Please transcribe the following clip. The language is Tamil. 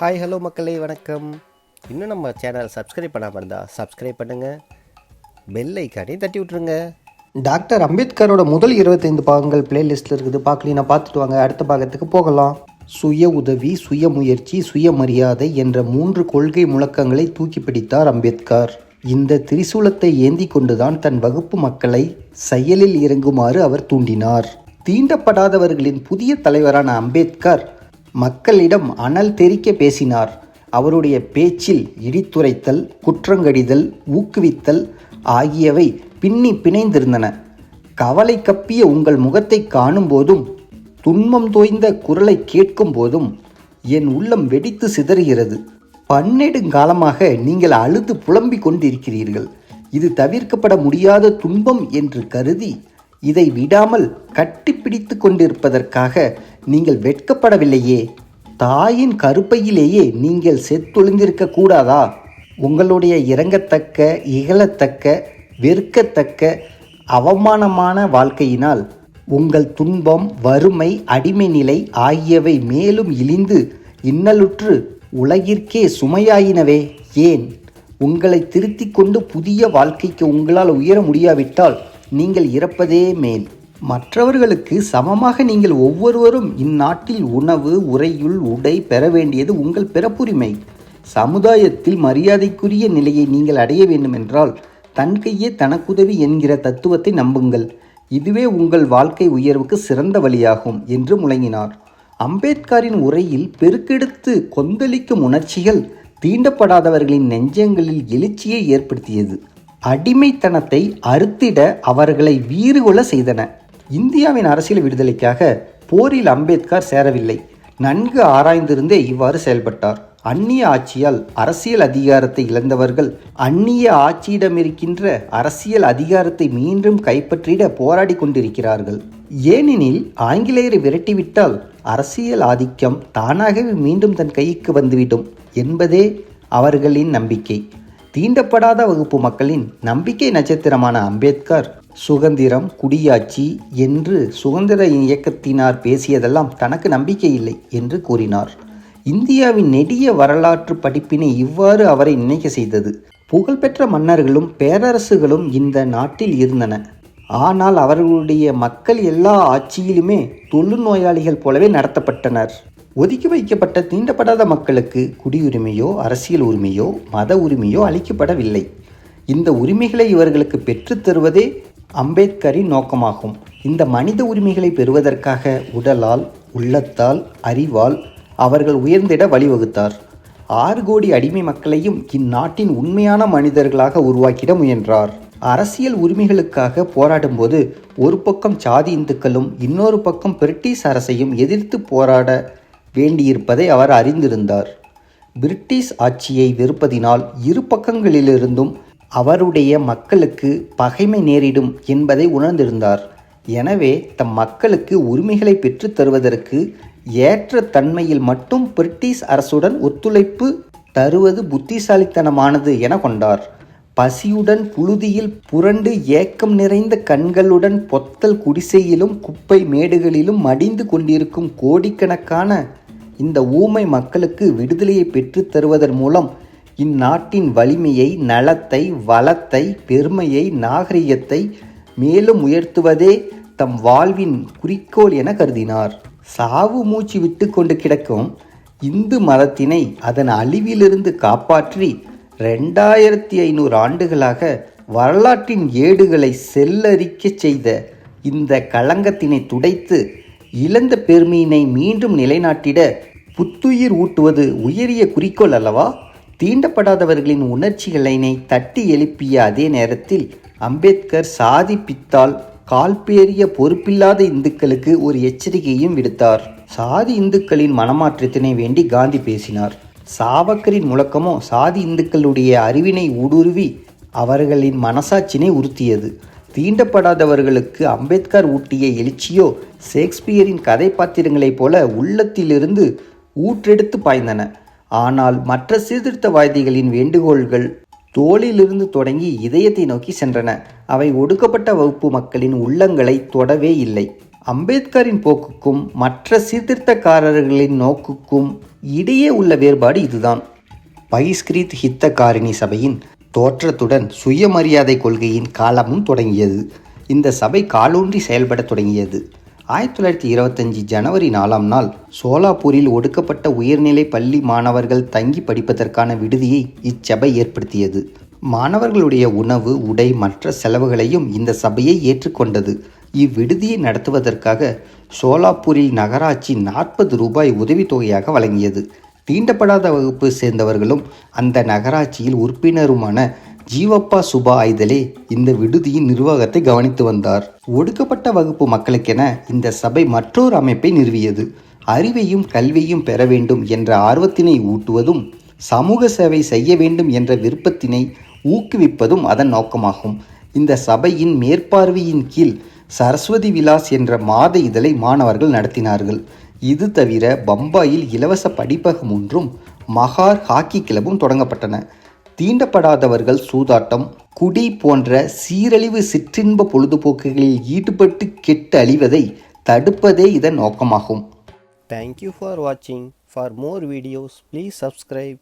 ஹாய் ஹலோ மக்களே வணக்கம். இன்னும் நம்ம சேனல் சப்ஸ்கிரைப் பண்ணாமல் இருந்தால் சப்ஸ்கிரைப் பண்ணுங்கள் பெல் ஐக்கானையும் தட்டி விட்ருங்க டாக்டர் அம்பேத்கரோட முதல் இருபத்தைந்து பாகங்கள் பிளேலிஸ்ட்டில் இருக்குது. பார்க்கலீனா பார்த்துட்டு வாங்க. அடுத்த பாகத்துக்கு போகலாம். சுய உதவி சுய முயற்சி சுயமரியாதை என்ற மூன்று கொள்கை முழக்கங்களை தூக்கி பிடித்தார் அம்பேத்கர். இந்த திரிசூலத்தை ஏந்தி கொண்டுதான் தன் வகுப்பு மக்களை செயலில் இறங்குமாறு அவர் தூண்டினார். தீண்டப்படாதவர்களின் புதிய தலைவரான அம்பேத்கர் மக்களிடம் அனல் தெறிக்க பேசினார். அவருடைய பேச்சில் இடித்துரைத்தல் குற்றங்கடிதல் ஊக்குவித்தல் ஆகியவை பின்னி பிணைந்திருந்தன. கவலை கப்பிய உங்கள் முகத்தை காணும் போதும் துன்பம் தோய்ந்த குரலை கேட்கும் போதும் என் உள்ளம் வெடித்து சிதறுகிறது. பன்னெடுங்காலமாக நீங்கள் அழுது புலம்பிக் கொண்டிருக்கிறீர்கள். இது தவிர்க்கப்பட முடியாத துன்பம் என்று கருதி இதை விடாமல் கட்டிப்பிடித்து கொண்டிருப்பதற்காக நீங்கள் வெட்கப்படவில்லையே. தாயின் கருப்பையிலேயே நீங்கள் செத்தொழிந்திருக்க கூடாதா? உங்களுடைய இறங்கத்தக்க இகழத்தக்க வெறுக்கத்தக்க அவமானமான வாழ்க்கையினால் உங்கள் துன்பம் வறுமை அடிமை நிலை ஆகியவை மேலும் இழிந்து இன்னலுற்று உலகிற்கே சுமையாயினவே. ஏன்? உங்களை திருத்திக் கொண்டு புதிய வாழ்க்கைக்கு உங்களால் உயர முடியாவிட்டால் நீங்கள் இறப்பதே மேல். மற்றவர்களுக்கு சமமாக நீங்கள் ஒவ்வொருவரும் இந்நாட்டில் உணவு உறையுள் உடை பெற வேண்டியது உங்கள் பிறப்புரிமை. சமுதாயத்தில் மரியாதைக்குரிய நிலையை நீங்கள் அடைய வேண்டுமென்றால் தன் கையே தனக்குதவி என்கிற தத்துவத்தை நம்புங்கள். இதுவே உங்கள் வாழ்க்கை உயர்வுக்கு சிறந்த வழியாகும் என்று முழங்கினார். அம்பேத்கரின் உரையில் பெருக்கெடுத்து கொந்தளிக்கும் உணர்ச்சிகள் தீண்டப்படாதவர்களின் நெஞ்சங்களில் எழுச்சியை ஏற்படுத்தியது. அடிமைத்தனத்தை அறுத்திட அவர்களை வீறுகொள்ள செய்தன. இந்தியாவின் அரசியல் விடுதலைக்காக போரில் அம்பேத்கர் சேரவில்லை. நன்கு ஆராய்ந்திருந்தே இவ்வாறு செயல்பட்டார். அந்நிய ஆட்சியால் அரசியல் அதிகாரத்தை இழந்தவர்கள் அந்நிய ஆட்சியிடமிருக்கின்ற அரசியல் அதிகாரத்தை மீண்டும் கைப்பற்றிட போராடி கொண்டிருக்கிறார்கள். ஏனெனில் ஆங்கிலேயரை விரட்டிவிட்டால் அரசியல் ஆதிக்கம் தானாகவே மீண்டும் தன் கைக்கு வந்துவிடும் என்பதே அவர்களின் நம்பிக்கை. தீண்டப்படாத வகுப்பு மக்களின் நம்பிக்கை நட்சத்திரமான அம்பேத்கர் சுதந்திரம் குடியாட்சி என்று சுதந்திர இயக்கத்தினார் பேசியதெல்லாம் தனக்கு நம்பிக்கை இல்லை என்று கூறினார். இந்தியாவின் நெடிய வரலாற்று படிப்பினை இவ்வாறு அவரை நினைக்க செய்தது. புகழ்பெற்ற மன்னர்களும் பேரரசுகளும் இந்த நாட்டில் இருந்தன. ஆனால் அவர்களுடைய மக்கள் எல்லா ஆட்சியிலுமே தொழுநோயாளிகள் போலவே நடத்தப்பட்டனர். ஒதுக்கி வைக்கப்பட்ட தீண்டப்படாத மக்களுக்கு குடியுரிமையோ அரசியல் உரிமையோ மத உரிமையோ அளிக்கப்படவில்லை. இந்த உரிமைகளை இவர்களுக்கு பெற்றுத் தருவதே அம்பேத்கரின் நோக்கமாகும். இந்த மனித உரிமைகளை பெறுவதற்காக உடலால் உள்ளத்தால் அறிவால் அவர்கள் உயர்ந்திட வழிவகுத்தார். ஆறு கோடி அடிமை மக்களையும் இந்நாட்டின் உண்மையான மனிதர்களாக உருவாக்கிட முயன்றார். அரசியல் உரிமைகளுக்காக போராடும்போது ஒரு பக்கம் சாதி இந்துக்களும் இன்னொரு பக்கம் பிரிட்டிஷ் அரசையும் எதிர்த்து போராட வேண்டியிருப்பதை அவர் அறிந்திருந்தார். பிரிட்டிஷ் ஆட்சியை வெறுப்பதினால் இரு பக்கங்களிலிருந்தும் அவருடைய மக்களுக்கு பகைமை நேரிடும் என்பதை உணர்ந்திருந்தார். எனவே தம் மக்களுக்கு உரிமைகளை பெற்றுத் தருவதற்கு ஏற்ற தன்மையில் மட்டும் பிரிட்டிஷ் அரசுடன் ஒத்துழைப்பு தருவது புத்திசாலித்தனமானது என கொண்டார். பசியுடன் புழுதியில் புரண்டு ஏக்கம் நிறைந்த கண்களுடன் பொத்தல் குடிசையிலும் குப்பை மேடுகளிலும் மடிந்து கொண்டிருக்கும் கோடிக்கணக்கான இந்த ஊமை மக்களுக்கு விடுதலையை பெற்றுத் தருவதன் மூலம் இந்நாட்டின் வலிமையை நலத்தை வளத்தை பெருமையை நாகரிகத்தை மேலும் உயர்த்துவதே தம் வாழ்வின் குறிக்கோள் என கருதினார். சாவு மூச்சு விட்டு கொண்டு கிடக்கும் இந்து மதத்தினை அதன் அழிவிலிருந்து காப்பாற்றி ரெண்டாயிரத்தி ஐநூறு ஆண்டுகளாக வரலாற்றின் ஏடுகளை செல்லரிக்கச் செய்த இந்த களங்கத்தினை துடைத்து இழந்த பெருமையினை மீண்டும் நிலைநாட்டிட புத்துயிர் ஊட்டுவது உயரிய குறிக்கோள் அல்லவா? தீண்டப்படாதவர்களின் உணர்ச்சிகளினை தட்டி எழுப்பிய அதே நேரத்தில் அம்பேத்கர் சாதி பித்தால் கால்பேறிய பொறுப்பில்லாத இந்துக்களுக்கு ஒரு எச்சரிக்கையும் விடுத்தார். சாதி இந்துக்களின் மனமாற்றத்தினை வேண்டி காந்தி பேசினார். சாவக்கரின் முழக்கமோ சாதி இந்துக்களுடைய அறிவினை ஊடுருவி அவர்களின் மனசாட்சினை உறுத்தியது. தீண்டப்படாதவர்களுக்கு அம்பேத்கர் ஊட்டிய எழுச்சியோ ஷேக்ஸ்பியரின் கதைப்பாத்திரங்களைப் போல உள்ளத்திலிருந்து ஊற்றெடுத்து பாய்ந்தன. ஆனால் மற்ற சீர்திருத்தவாதிகளின் வேண்டுகோள்கள் தோளிலிருந்து தொடங்கி இதயத்தை நோக்கி சென்றன. அவை ஒடுக்கப்பட்ட வகுப்பு மக்களின் உள்ளங்களை தொடவே இல்லை. அம்பேத்கரின் போக்குக்கும் மற்ற சீர்திருத்தக்காரர்களின் நோக்குக்கும் இடையே உள்ள வேறுபாடு இதுதான். பைஸ்கிரித் ஹித்தகாரிணி சபையின் தோற்றத்துடன் சுயமரியாதை கொள்கையின் காலமும் தொடங்கியது. இந்த சபை காலூன்றி செயல்பட தொடங்கியது. ஆயிரத்தி தொள்ளாயிரத்தி இருபத்தஞ்சி ஜனவரி நாலாம் நாள் சோலாப்பூரில் ஒடுக்கப்பட்ட உயர்நிலை பள்ளி மாணவர்கள் தங்கி படிப்பதற்கான விடுதியை இச்சபை ஏற்படுத்தியது. மாணவர்களுடைய உணவு உடை மற்ற செலவுகளையும் இந்த சபையை ஏற்றுக்கொண்டது. இவ்விடுதியை நடத்துவதற்காக சோலாப்பூரில் நகராட்சி நாற்பது ரூபாய் உதவித்தொகையாக வழங்கியது. தீண்டப்படாத வகுப்பு சேர்ந்தவர்களும் அந்த நகராட்சியில் உறுப்பினருமான ஜீவப்பா சுபா ஐதலே இந்த விடுதியின் நிர்வாகத்தை கவனித்து வந்தார். ஒடுக்கப்பட்ட வகுப்பு மக்களுக்கென இந்த சபை மற்றொரு அமைப்பை நிறுவியது. அறிவையும் கல்வியும் பெற வேண்டும் என்ற ஆர்வத்தினை ஊட்டுவதும் சமூக சேவை செய்ய வேண்டும் என்ற விருப்பத்தினை ஊக்குவிப்பதும் அதன் நோக்கமாகும். இந்த சபையின் மேற்பார்வையின் கீழ் சரஸ்வதி விலாஸ் என்ற மாத இதழை மாணவர்கள் நடத்தினார்கள். இது தவிர பம்பாயில் இலவச படிப்பகம் ஒன்றும் மகார் ஹாக்கி கிளப்பும் தொடங்கப்பட்டன. தீண்டப்படாதவர்கள் சூதாட்டம் குடி போன்ற சீரழிவு சிற்றின்ப பொழுதுபோக்குகளில் ஈடுபட்டு கெட்டு அழிவதை தடுப்பதே இதன் நோக்கமாகும். தேங்க்யூ ஃபார் வாட்சிங் for more videos please subscribe